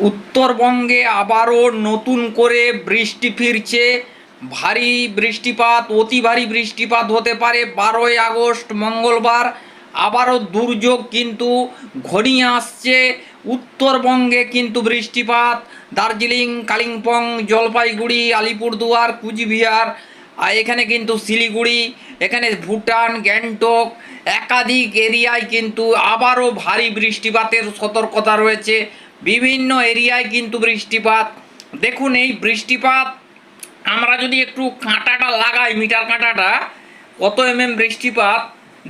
উত্তরবঙ্গে আবারও নতুন করে বৃষ্টি ফিরছে। ভারী বৃষ্টিপাত, অতি ভারী বৃষ্টিপাত হতে পারে বারোই আগস্ট, মঙ্গলবার। আবারও দুর্যোগ কিন্তু ঘনিয়ে আসছে। উত্তরবঙ্গে কিন্তু বৃষ্টিপাত, দার্জিলিং, কালিম্পং, জলপাইগুড়ি, আলিপুরদুয়ার, কুচবিহার, আর এখানে কিন্তু শিলিগুড়ি, এখানে ভুটান, গ্যাংটক একাধিক এরিয়ায় কিন্তু আবারও ভারী বৃষ্টিপাতের সতর্কতা রয়েছে। বিভিন্ন এরিয়ায় কিন্তু বৃষ্টিপাত। দেখুন এই বৃষ্টিপাত, আমরা যদি একটু কাঁটাটা লাগাই, মিটার কাঁটাটা, কত এম এম বৃষ্টিপাত,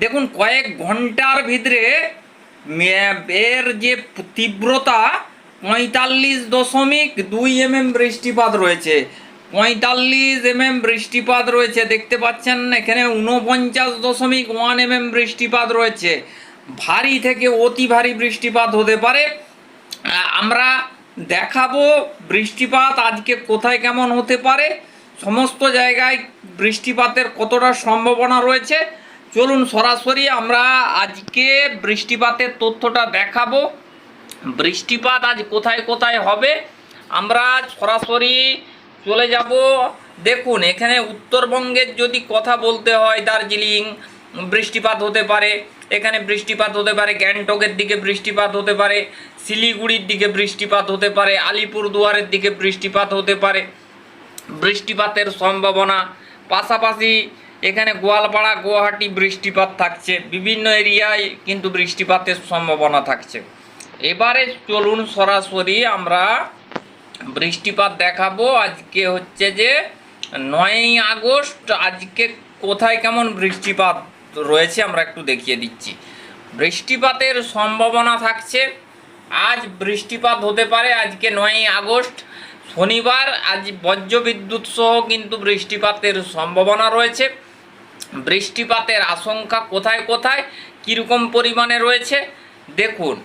দেখুন কয়েক ঘণ্টার ভিতরে এর যে তীব্রতা পঁয়তাল্লিশ দশমিক দুই এম এম বৃষ্টিপাত রয়েছে। পঁয়তাল্লিশ এম এম বৃষ্টিপাত রয়েছে, দেখতে পাচ্ছেন এখানে উনপঞ্চাশ দশমিক ওয়ান এম এম বৃষ্টিপাত রয়েছে। ভারী থেকে অতি ভারী বৃষ্টিপাত হতে পারে। আমরা দেখাবো বৃষ্টিপাত আজকে কোথায় কেমন হতে পারে, সমস্ত জায়গায় বৃষ্টিপাতের কতটা সম্ভাবনা রয়েছে। চলুন সরাসরি আমরা আজকে বৃষ্টিপাতের তথ্যটা দেখাবো। বৃষ্টিপাত আজ কোথায় কোথায় হবে, আমরা সরাসরি চলে যাব। দেখুন, এখানে উত্তরবঙ্গের যদি কথা বলতে হয় দার্জিলিং বৃষ্টিপাত হতে পারে, এখানে বৃষ্টিপাত হতে পারে, গ্যাংটকের দিকে বৃষ্টিপাত হতে পারে, শিলিগুড়ির দিকে বৃষ্টিপাত হতে পারে, আলিপুরদুয়ারের দিকে বৃষ্টিপাত হতে পারে। বৃষ্টিপাতের সম্ভাবনা, পাশাপাশি এখানে গোয়ালপাড়া, গুয়াহাটি বৃষ্টিপাত থাকছে। বিভিন্ন এরিয়ায় কিন্তু বৃষ্টিপাতের সম্ভাবনা থাকছে। এবারে চলুন সরাসরি আমরা বৃষ্টিপাত দেখাবো। আজকে হচ্ছে যে নয়ই আগস্ট, আজকে কোথায় কেমন বৃষ্টিপাত? রয়েছে, আমরা একটু দেখিয়ে দিচ্ছি। বৃষ্টিপাতের সম্ভাবনা থাকছে। আজ বৃষ্টিপাত হতে পারে, আজকে নয়ই আগস্ট। শনিবার আজ বজ্রবিদ্যুৎ সহ কিন্তু বৃষ্টিপাতের সম্ভাবনা রয়েছে। বৃষ্টিপাতের আশঙ্কা কোথায় কোথায়, কীরকম পরিমাণে রয়েছে, দেখুন।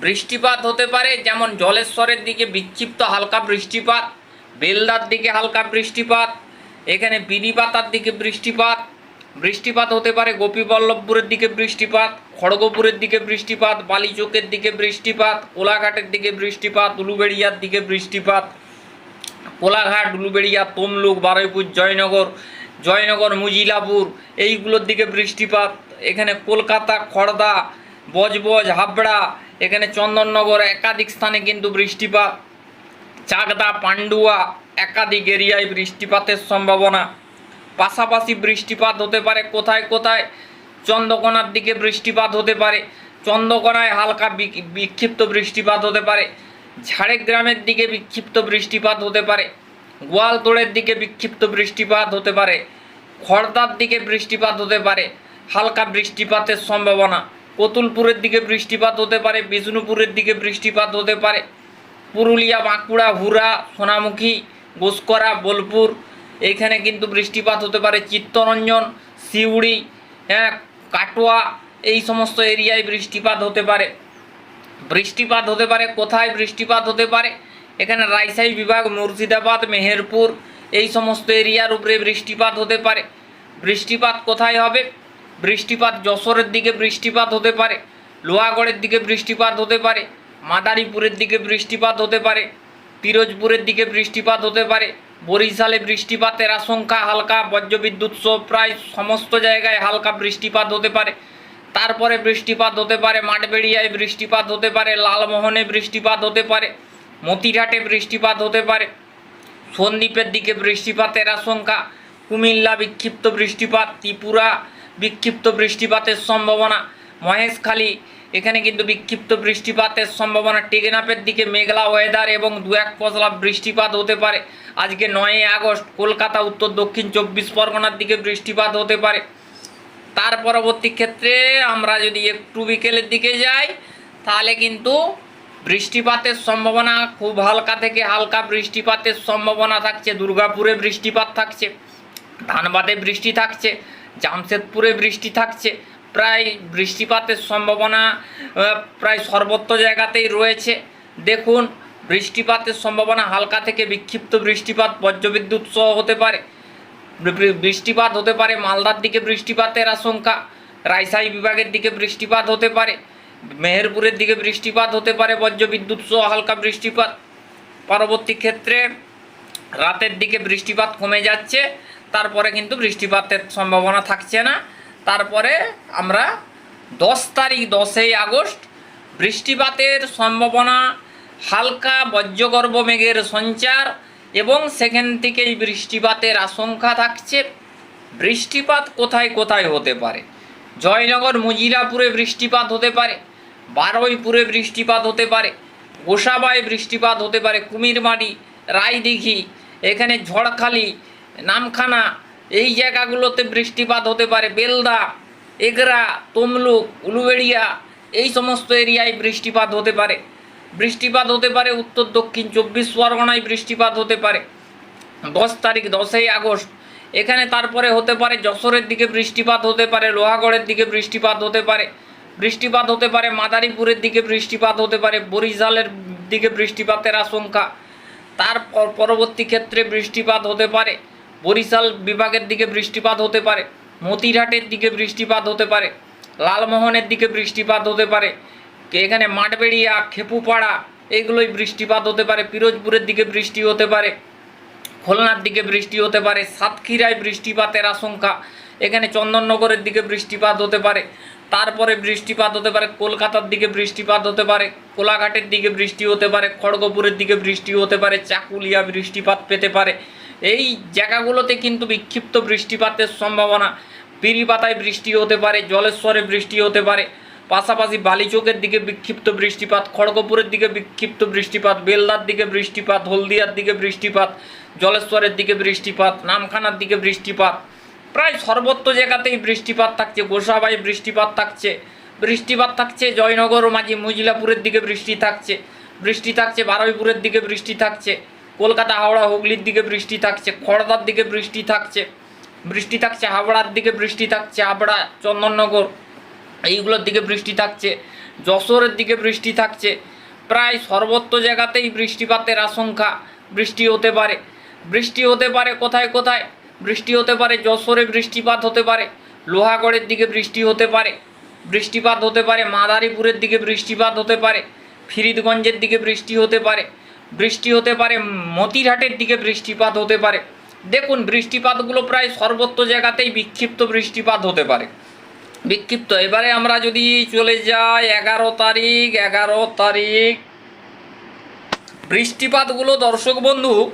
বৃষ্টিপাত হতে পারে, যেমন জলেশ্বরের দিকে বিক্ষিপ্ত হালকা বৃষ্টিপাত, বেলদার দিকে হালকা বৃষ্টিপাত, এখানে বিনিপাতার দিকে বৃষ্টিপাত বৃষ্টিপাত হতে পারে গোপীবল্লভপুরের দিকে বৃষ্টিপাত, খড়গপুরের দিকে বৃষ্টিপাত, বালিচকের দিকে বৃষ্টিপাত, কোলাঘাটের দিকে বৃষ্টিপাত, উলুবেড়িয়ার দিকে বৃষ্টিপাত। কোলাঘাট, উলুবেড়িয়া, তমলুক, বারুইপুর, জয়নগর জয়নগর, মুজিলাপুর, এইগুলোর দিকে বৃষ্টিপাত। এখানে কলকাতা খড়দা বজবজ, হাবড়া, এখানে চন্দননগর একাধিক স্থানে কিন্তু বৃষ্টিপাত। চাকদা, পান্ডুয়া একাধিক এরিয়ায় বৃষ্টিপাতের সম্ভাবনা। পাশাপাশি বৃষ্টিপাত হতে পারে, কোথায় কোথায় চন্দ্রকোনার দিকে বৃষ্টিপাত হতে পারে, চন্দ্রকোনায় হালকা বিক্ষিপ্ত বৃষ্টিপাত হতে পারে, ঝাড়গ্রামের দিকে বিক্ষিপ্ত বৃষ্টিপাত হতে পারে, গোয়ালতোড়ের দিকে বিক্ষিপ্ত বৃষ্টিপাত হতে পারে খড়দার দিকে বৃষ্টিপাত হতে পারে, হালকা বৃষ্টিপাতের সম্ভাবনা, কতুলপুরের দিকে বৃষ্টিপাত হতে পারে, বিষ্ণুপুরের দিকে বৃষ্টিপাত হতে পারে, পুরুলিয়া, বাঁকুড়া হুরা সোনামুখী, গোসকরা, বোলপুর এইখানে কিন্তু বৃষ্টিপাত হতে পারে চিত্তরঞ্জন, সিউড়ি হ্যাঁ কাটোয়া, এই সমস্ত এরিয়ায় বৃষ্টিপাত হতে পারে। বৃষ্টিপাত হতে পারে, কোথায় বৃষ্টিপাত হতে পারে? এখানে রাজশাহী বিভাগ, মুর্শিদাবাদ, মেহেরপুর, এই সমস্ত এরিয়ার উপরে বৃষ্টিপাত হতে পারে। বৃষ্টিপাত কোথায় হবে? বৃষ্টিপাত যশোরের দিকে বৃষ্টিপাত হতে পারে, লোহাগড়ের দিকে বৃষ্টিপাত হতে পারে, মাদারীপুরের দিকে বৃষ্টিপাত হতে পারে। পিরোজপুরের দিকে বৃষ্টিপাত হতে পারে। বরিশালে বৃষ্টিপাতের আশঙ্কা, হালকা বজ্রবিদ্যুৎ সহ প্রায় সমস্ত জায়গায় হালকা বৃষ্টিপাত হতে পারে। তারপরে বৃষ্টিপাত হতে পারে, মাঠবেড়িয়ায় বৃষ্টিপাত হতে পারে, লালমোহনে বৃষ্টিপাত হতে পারে মতিঘাটে বৃষ্টিপাত হতে পারে। সন্দ্বীপের দিকে বৃষ্টিপাতের আশঙ্কা, কুমিল্লা বিক্ষিপ্ত বৃষ্টিপাত, ত্রিপুরা বিক্ষিপ্ত বৃষ্টিপাতের সম্ভাবনা, মহেশখালী এখানে কিন্তু বিক্ষিপ্ত বৃষ্টিপাতের সম্ভাবনা টেকনাফের দিকে মেঘলা ওয়েদার এবং দু এক পশলা বৃষ্টিপাত হতে পারে। আজকে নয়ই আগস্ট, কলকাতা, উত্তর, দক্ষিণ চব্বিশ পরগনার দিকে বৃষ্টিপাত হতে পারে। তার পরবর্তী ক্ষেত্রে আমরা যদি একটু বিকেলের দিকে যাই, তাহলে কিন্তু বৃষ্টিপাতের সম্ভাবনা খুব হালকা থেকে হালকা বৃষ্টিপাতের সম্ভাবনা থাকছে। দুর্গাপুরে বৃষ্টিপাত থাকছে, ধানবাদে বৃষ্টি থাকছে, জামশেদপুরে বৃষ্টি থাকছে। প্রায় বৃষ্টিপাতের সম্ভাবনা প্রায় সর্বত্র জায়গাতেই রয়েছে। দেখুন, বৃষ্টিপাতের সম্ভাবনা হালকা থেকে বিক্ষিপ্ত বৃষ্টিপাত, বজ্রবিদ্যুৎ সহ হতে পারে। বৃষ্টিপাত হতে পারে মালদার দিকে বৃষ্টিপাতের আশঙ্কা রাজশাহী বিভাগের দিকে বৃষ্টিপাত হতে পারে, মেহেরপুরের দিকে বৃষ্টিপাত হতে পারে, বজ্রবিদ্যুৎ সহ হালকা বৃষ্টিপাত। পরবর্তী ক্ষেত্রে রাতের দিকে বৃষ্টিপাত কমে যাচ্ছে, তারপরে কিন্তু বৃষ্টিপাতের সম্ভাবনা থাকছে না। তারপরে আমরা দশ তারিখ দশই আগস্ট বৃষ্টিপাতের সম্ভাবনা, হালকা বজ্রগর্ভ মেঘের সঞ্চার এবং সেখান থেকেই বৃষ্টিপাতের আশঙ্কা থাকছে। বৃষ্টিপাত কোথায় কোথায় হতে পারে? জয়নগর, মজিরাপুরে বৃষ্টিপাত হতে পারে, বারুইপুরে বৃষ্টিপাত হতে পারে, গোসাবায় বৃষ্টিপাত হতে পারে, কুমিরমারি, রায়দিঘি, এখানে ঝড়খালি, নামখানা এই জায়গাগুলোতে বৃষ্টিপাত হতে পারে, বেলদা, এগরা, তমলুক, উলুবেড়িয়া, এই সমস্ত এরিয়ায় বৃষ্টিপাত হতে পারে। বৃষ্টিপাত হতে পারে উত্তর, দক্ষিণ, চব্বিশ পরগনায় বৃষ্টিপাত হতে পারে। দশ তারিখ, দশই আগস্ট, এখানে তারপরে হতে পারে যশোরের দিকে বৃষ্টিপাত হতে পারে, লোহাগড়ের দিকে বৃষ্টিপাত হতে পারে। বৃষ্টিপাত হতে পারে মাদারীপুরের দিকে বৃষ্টিপাত হতে পারে, বরিশালের দিকে বৃষ্টিপাতের আশঙ্কা। তার পরবর্তী ক্ষেত্রে বৃষ্টিপাত হতে পারে। বরিশাল বিভাগের দিকে বৃষ্টিপাত হতে পারে মতিরহাটের দিকে বৃষ্টিপাত হতে পারে লালমোহনের দিকে বৃষ্টিপাত হতে পারে এখানে মাঠবেড়িয়া খেপুপাড়া এগুলোই বৃষ্টিপাত হতে পারে পিরোজপুরের দিকে বৃষ্টি হতে পারে খুলনার দিকে বৃষ্টি হতে পারে সাতক্ষীরায় বৃষ্টিপাতের আশঙ্কা এখানে চন্দননগরের দিকে বৃষ্টিপাত হতে পারে তারপরে বৃষ্টিপাত হতে পারে কলকাতার দিকে বৃষ্টিপাত হতে পারে কোলাঘাটের দিকে বৃষ্টি হতে পারে খড়গপুরের দিকে বৃষ্টি হতে পারে চাকুলিয়া বৃষ্টিপাত পেতে পারে এই জায়গাগুলোতে কিন্তু বিক্ষিপ্ত বৃষ্টিপাতের সম্ভাবনা। পিরিপাতায় বৃষ্টি হতে পারে, জলেশ্বরে বৃষ্টি হতে পারে, পাশাপাশি বালিচকের দিকে বিক্ষিপ্ত বৃষ্টিপাত, খড়গপুরের দিকে বিক্ষিপ্ত বৃষ্টিপাত, বেলদার দিকে বৃষ্টিপাত, হলদিয়ার দিকে বৃষ্টিপাত, জলেশ্বরের দিকে বৃষ্টিপাত, নামখানার দিকে বৃষ্টিপাত। প্রায় সর্বত্র জায়গাতেই বৃষ্টিপাত থাকছে গোসাবাই বৃষ্টিপাত থাকছে। বৃষ্টিপাত থাকছে, জয়নগর মাঝি মজিলাপুরের দিকে বৃষ্টি থাকছে। বৃষ্টি থাকছে, বারুইপুরের দিকে বৃষ্টি থাকছে। কলকাতা, হাওড়া, হুগলির দিকে বৃষ্টি থাকছে, খড়দার দিকে বৃষ্টি থাকছে বৃষ্টি থাকছে, হাওড়ার দিকে বৃষ্টি থাকছে হাবড়া চন্দননগর, এইগুলোর দিকে বৃষ্টি থাকছে, যশোরের দিকে বৃষ্টি থাকছে, প্রায় সর্বত্র জায়গাতেই বৃষ্টিপাতের আশঙ্কা, বৃষ্টি হতে পারে, বৃষ্টি হতে পারে কোথায় কোথায়? বৃষ্টি হতে পারে যশোরে বৃষ্টিপাত হতে পারে, লোহাগড়ের দিকে বৃষ্টি হতে পারে, বৃষ্টিপাত হতে পারে, মাদারীপুরের দিকে বৃষ্টিপাত হতে পারে, ফিরিদগঞ্জের দিকে বৃষ্টি হতে পারে বৃষ্টি হতে পারে, মতিরহাটের দিকে বৃষ্টিপাত হতে পারে। দেখুন, বৃষ্টিপাতগুলো প্রায় সর্বত্র জায়গাতেই বিক্ষিপ্ত বৃষ্টিপাত হতে পারে। বিক্ষিপ্ত। এবারে আমরা যদি চলে যাই, এগারো তারিখ এগারো তারিখ। বৃষ্টিপাতগুলো, দর্শক বন্ধু,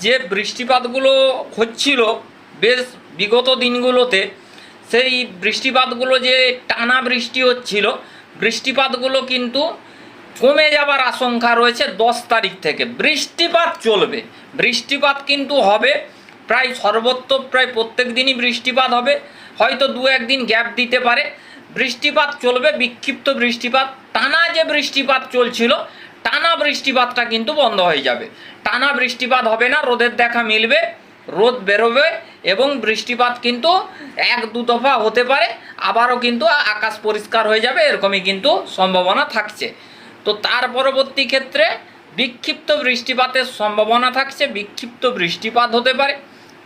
যে বৃষ্টিপাতগুলো হচ্ছিল বেশ বিগত দিনগুলোতে, সেই বৃষ্টিপাতগুলো যে টানা বৃষ্টি হচ্ছিল, বৃষ্টিপাতগুলো কিন্তু কমে যাবার আশঙ্কা রয়েছে দশ তারিখ থেকে। বৃষ্টিপাত চলবে। বৃষ্টিপাত কিন্তু হবে। প্রায় সর্বত্র প্রায় প্রত্যেক দিনই বৃষ্টিপাত হবে। হয়তো দু একদিন গ্যাপ দিতে পারে। বৃষ্টিপাত চলবে, বিক্ষিপ্ত বৃষ্টিপাত। টানা যে বৃষ্টিপাত চলছিল, টানা বৃষ্টিপাতটা কিন্তু বন্ধ হয়ে যাবে। টানা বৃষ্টিপাত হবে না, রোদের দেখা মিলবে, রোদ বেরোবে এবং বৃষ্টিপাত কিন্তু এক দু দফা হতে পারে। আবারও কিন্তু আকাশ পরিষ্কার হয়ে যাবে, এরকমই কিন্তু সম্ভাবনা থাকছে। তো তার পরবর্তী ক্ষেত্রে বিক্ষিপ্ত বৃষ্টিপাতের সম্ভাবনা থাকছে, বিক্ষিপ্ত বৃষ্টিপাত হতে পারে।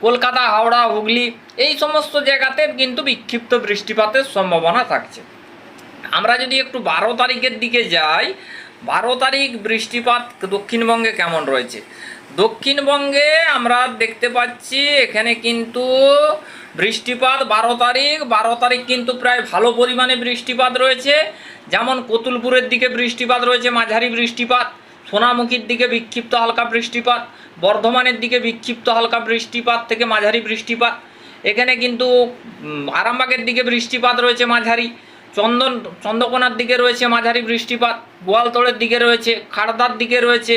কলকাতা, হাওড়া, হুগলি এই সমস্ত জায়গাতে কিন্তু বিক্ষিপ্ত বৃষ্টিপাতের সম্ভাবনা থাকছে। আমরা যদি একটু বারো তারিখের দিকে যাই, বারো তারিখ বৃষ্টিপাত দক্ষিণবঙ্গে কেমন রয়েছে? দক্ষিণবঙ্গে আমরা দেখতে পাচ্ছি এখানে কিন্তু বৃষ্টিপাত বারো তারিখ বারো তারিখ কিন্তু প্রায় ভালো পরিমাণে বৃষ্টিপাত রয়েছে। যেমন কতুলপুরের দিকে বৃষ্টিপাত রয়েছে, মাঝারি বৃষ্টিপাত, সোনামুখীর দিকে বিক্ষিপ্ত হালকা বৃষ্টিপাত, বর্ধমানের দিকে বিক্ষিপ্ত হালকা বৃষ্টিপাত থেকে মাঝারি বৃষ্টিপাত। এখানে কিন্তু আরামবাগের দিকে বৃষ্টিপাত রয়েছে মাঝারি, চন্দন, চন্দ্রকোনার দিকে রয়েছে মাঝারি বৃষ্টিপাত গোয়ালতোড়ের দিকে রয়েছে, খাড়দার দিকে রয়েছে।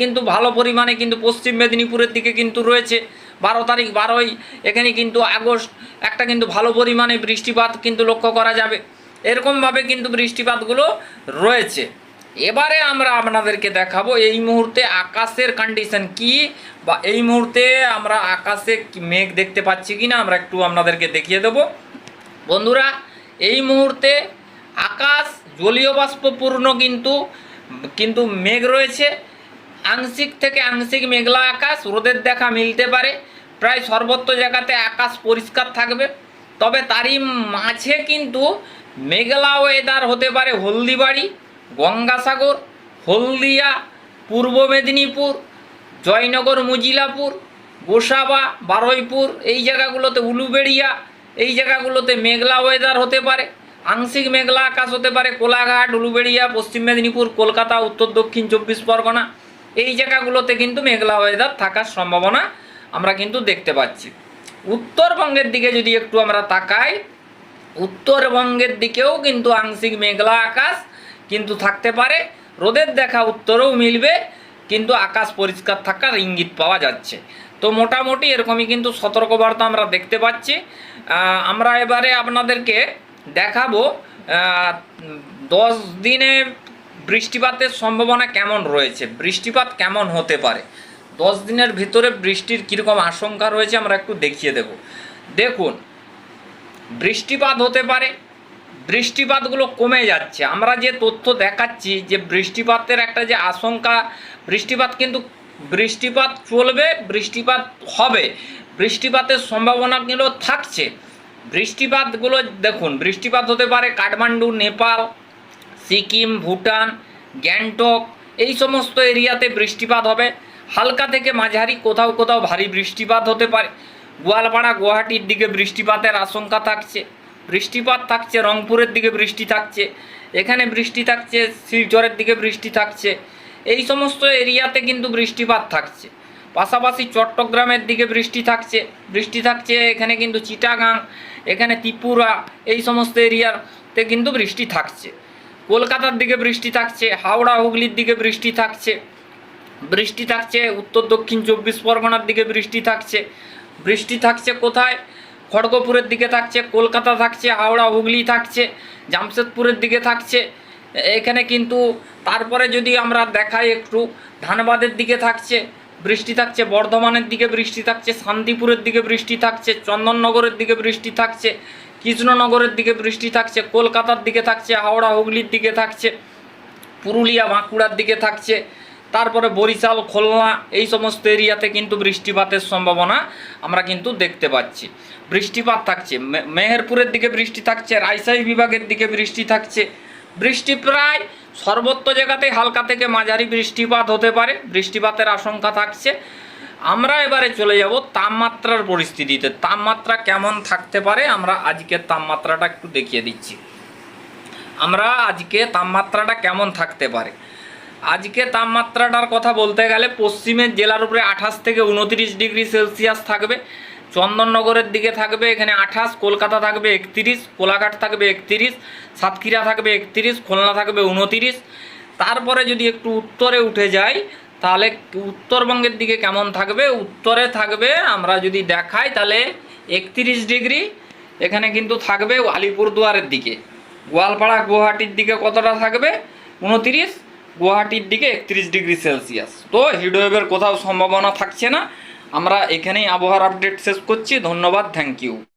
কিন্তু ভালো পরিমাণে কিন্তু পশ্চিম মেদিনীপুরের দিকে কিন্তু রয়েছে। বারো তারিখ বারোই, এখানে কিন্তু আগস্ট, একটা কিন্তু ভালো পরিমাণে বৃষ্টিপাত কিন্তু লক্ষ্য করা যাবে। এরকমভাবে কিন্তু বৃষ্টিপাতগুলো রয়েছে। এবারে আমরা আপনাদেরকে দেখাবো এই মুহূর্তে আকাশের কন্ডিশন কি বা এই মুহূর্তে আমরা আকাশে মেঘ দেখতে পাচ্ছি কি না আমরা একটু আপনাদেরকে দেখিয়ে দেবো। বন্ধুরা, এই মুহূর্তে আকাশ জলীয় বাষ্পপূর্ণ কিন্তু কিন্তু মেঘ রয়েছে। আংশিক থেকে আংশিক মেঘলা আকাশ, রোদের দেখা মিলতে পারে। প্রায় সর্বত্র জায়গাতে আকাশ পরিষ্কার থাকবে। তবে তারই মাঝে কিন্তু মেঘলা ওয়েদার হতে পারে হলদিবাড়ি, গঙ্গাসাগর, হলদিয়া, পূর্ব মেদিনীপুর, জয়নগর, মজিলাপুর, গোসাবা, বারুইপুর, এই জায়গাগুলোতে উলুবেড়িয়া, এই জায়গাগুলোতে মেঘলা ওয়েদার হতে পারে। আংশিক মেঘলা আকাশ হতে পারে কোলাঘাট, উলুবেড়িয়া, পশ্চিম মেদিনীপুর, কলকাতা, উত্তর দক্ষিণ চব্বিশ পরগনা। এই জায়গাগুলোতে কিন্তু মেঘলা ওয়েদার থাকার সম্ভাবনা আমরা কিন্তু দেখতে পাচ্ছি। উত্তরবঙ্গের দিকে যদি একটু আমরা তাকাই, উত্তরবঙ্গের দিকেও কিন্তু আংশিক মেঘলা আকাশ কিন্তু থাকতে পারে। রোদের দেখা উত্তরেও মিলবে, কিন্তু আকাশ পরিষ্কার থাকার ইঙ্গিত পাওয়া যাচ্ছে। তো মোটামুটি এরকমই কিন্তু সতর্কবার্তা আমরা দেখতে পাচ্ছি। আমরা এবারে আপনাদেরকে দেখাবো দশ দিনে বৃষ্টিপাতের সম্ভাবনা কেমন রয়েছে? বৃষ্টিপাত কেমন হতে পারে? দশ দিনের ভিতরে বৃষ্টির কীরকম আশঙ্কা রয়েছে আমরা একটু দেখিয়ে দেব। দেখুন, বৃষ্টিপাত হতে পারে, বৃষ্টিপাতগুলো কমে যাচ্ছে। আমরা যে তথ্য দেখাচ্ছি যে বৃষ্টিপাতের একটা যে আশঙ্কা, বৃষ্টিপাত কিন্তু, বৃষ্টিপাত চলবে, বৃষ্টিপাত হবে, বৃষ্টিপাতের সম্ভাবনাগুলো থাকছে। বৃষ্টিপাতগুলো, দেখুন, বৃষ্টিপাত হতে পারে কাঠমান্ডু, নেপাল সিকিম, ভুটান, গ্যাংটক, এই সমস্ত এরিয়াতে বৃষ্টিপাত হবে। হালকা থেকে মাঝারি, কোথাও কোথাও ভারী বৃষ্টিপাত হতে পারে। গোয়ালপাড়া, গুয়াহাটির দিকে বৃষ্টিপাতের আশঙ্কা থাকছে। বৃষ্টিপাত থাকছে, রংপুরের দিকে বৃষ্টি থাকছে। এখানে বৃষ্টি থাকছে, শিলচরের দিকে বৃষ্টি থাকছে। এই সমস্ত এরিয়াতে কিন্তু বৃষ্টিপাত থাকছে। পাশাপাশি চট্টগ্রামের দিকে বৃষ্টি থাকছে। বৃষ্টি থাকছে এখানে কিন্তু চিটাগাং, এখানে ত্রিপুরা, এই সমস্ত এরিয়াতে কিন্তু বৃষ্টি থাকছে। কলকাতার দিকে বৃষ্টি থাকছে, হাওড়া, হুগলির দিকে বৃষ্টি থাকছে বৃষ্টি থাকছে, উত্তর, দক্ষিণ চব্বিশ পরগনার দিকে বৃষ্টি থাকছে। বৃষ্টি থাকছে কোথায়? খড়গপুরের দিকে থাকছে, কলকাতা থাকছে, হাওড়া, হুগলি থাকছে, জামশেদপুরের দিকে থাকছে। এখানে কিন্তু তারপরে যদি আমরা দেখাই একটু, ধানবাদের দিকে থাকছে বৃষ্টি থাকছে বর্ধমানের দিকে বৃষ্টি থাকছে, শান্তিপুরের দিকে বৃষ্টি থাকছে, চন্দননগরের দিকে বৃষ্টি থাকছে, কৃষ্ণনগরের দিকে বৃষ্টি থাকছে, কলকাতার দিকে থাকছে, হাওড়া হুগলির দিকে থাকছে, পুরুলিয়া বাঁকুড়ার দিকে থাকছে, তারপরে বরিশাল, খুলনা, এই সমস্ত এরিয়াতে কিন্তু বৃষ্টিপাতের সম্ভাবনা আমরা কিন্তু দেখতে পাচ্ছি। বৃষ্টিপাত থাকছে মেহেরপুরের দিকে বৃষ্টি থাকছে, রাজশাহী বিভাগের দিকে বৃষ্টি থাকছে। বৃষ্টি প্রায় সর্বত্র জায়গাতে হালকা থেকে মাঝারি বৃষ্টিপাত হতে পারে, বৃষ্টিপাতের আশঙ্কা থাকছে। আমরা এবারে চলে যাব তাপমাত্রার পরিস্থিতিতে। তাপমাত্রা কেমন থাকতে পারে? আমরা আজকের তাপমাত্রাটা একটু দেখিয়ে দিচ্ছি। আমরা আজকে তাপমাত্রাটা কেমন থাকতে পারে? আজকে তাপমাত্রাটার কথা বলতে গেলে পশ্চিমের জেলার উপরে আঠাশ থেকে উনত্রিশ ডিগ্রি সেলসিয়াস থাকবে। চন্দননগরের দিকে থাকবে, এখানে আঠাশ, কলকাতা থাকবে একত্রিশ, কোলাঘাট থাকবে একত্রিশ, সাতক্ষীরা থাকবে একত্রিশ, খুলনা থাকবে উনত্রিশ। তারপরে যদি একটু উত্তরে উঠে যাই, তাহলে উত্তরবঙ্গের দিকে কেমন থাকবে? উত্তরে থাকবে, আমরা যদি দেখাই, তাহলে একত্রিশ ডিগ্রি, এখানে কিন্তু থাকবে আলিপুরদুয়ারের দিকে। গোয়ালপাড়া গুয়াহাটির দিকে কতটা থাকবে? উনতিরিশ, গুয়াহাটির দিকে একত্রিশ ডিগ্রি সেলসিয়াস। তো হিটওয়েভের কোথাও সম্ভাবনা থাকছে না। আমরা এখানেই আবহাওয়ার আপডেট শেষ করছি। ধন্যবাদ থ্যাংক ইউ